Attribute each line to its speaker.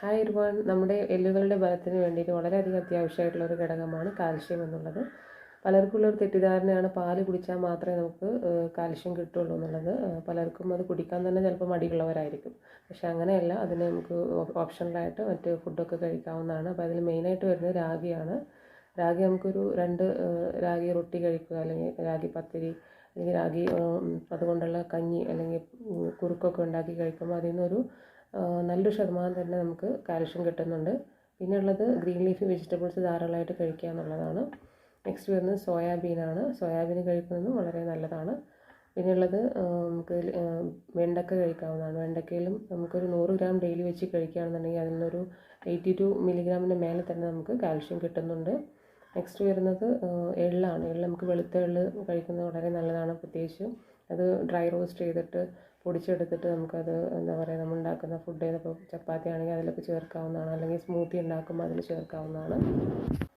Speaker 1: Hi ഒരുപാട് നമ്മുടെ എല്ലുകളുടെ ബലത്തിന് വേണ്ടിയിട്ട് വളരെയധികം അത്യാവശ്യമായിട്ടുള്ള ഒരു ഘടകമാണ് കാൽഷ്യം എന്നുള്ളത്. പലർക്കുള്ള ഒരു തെറ്റിദ്ധാരണയാണ് പാൽ കുടിച്ചാൽ മാത്രമേ നമുക്ക് കാൽഷ്യം കിട്ടുള്ളൂ എന്നുള്ളത്. പലർക്കും അത് കുടിക്കാൻ തന്നെ ചിലപ്പോൾ മടിയുള്ളവരായിരിക്കും. പക്ഷെ അങ്ങനെയല്ല. അതിന് നമുക്ക് ഓപ്ഷണലായിട്ട് മറ്റ് ഫുഡൊക്കെ കഴിക്കാവുന്നതാണ്. അപ്പോൾ അതിൽ മെയിനായിട്ട് വരുന്നത് രാഗിയാണ്. രാഗി നമുക്കൊരു രണ്ട് രാഗി റൊട്ടി കഴിക്കുക അല്ലെങ്കിൽ രാഗി പത്തിരി അല്ലെങ്കിൽ രാഗി അതുകൊണ്ടുള്ള കഞ്ഞി അല്ലെങ്കിൽ കുറുക്കൊക്കെ ഉണ്ടാക്കി കഴിക്കുമ്പോൾ അതിൽ നിന്നൊരു നല്ലൊരു ശതമാനം തന്നെ നമുക്ക് കാൽഷ്യം കിട്ടുന്നുണ്ട്. പിന്നെ ഉള്ളത് ഗ്രീൻ ലീഫി വെജിറ്റബിൾസ് ധാരാളമായിട്ട് കഴിക്കുക എന്നുള്ളതാണ്. നെക്സ്റ്റ് വരുന്നത് സോയാബീനാണ്. സോയാബീൻ കഴിക്കുന്നതും വളരെ നല്ലതാണ്. പിന്നെ ഉള്ളത് നമുക്ക് വെണ്ടക്ക കഴിക്കാവുന്നതാണ്. വെണ്ടക്കയിലും നമുക്കൊരു നൂറ് ഗ്രാം ഡെയിലി വെച്ച് കഴിക്കുകയാണെന്നുണ്ടെങ്കിൽ അതിൽ നിന്നൊരു എയ്റ്റി ടു മില്ലിഗ്രാമിന്റെ മേലെ തന്നെ നമുക്ക് കാൽഷ്യം കിട്ടുന്നുണ്ട്. നെക്സ്റ്റ് വരുന്നത് എള്ളാണ്. എള്ള് നമുക്ക് വെളുത്ത എള്ള് കഴിക്കുന്നത് വളരെ നല്ലതാണ് പ്രത്യേകിച്ച്. അത് ഡ്രൈ റോസ്റ്റ് ചെയ്തിട്ട് പൊടിച്ചെടുത്തിട്ട് നമുക്കത് എന്താ പറയുക നമ്മൾ ഉണ്ടാക്കുന്ന ഫുഡ് ഇപ്പോൾ ചപ്പാത്തി ആണെങ്കിൽ അതിലൊക്കെ ചേർക്കാവുന്നതാണ്. അല്ലെങ്കിൽ സ്മൂത്തി ഉണ്ടാക്കുമ്പോൾ അതിൽ ചേർക്കാവുന്നതാണ്.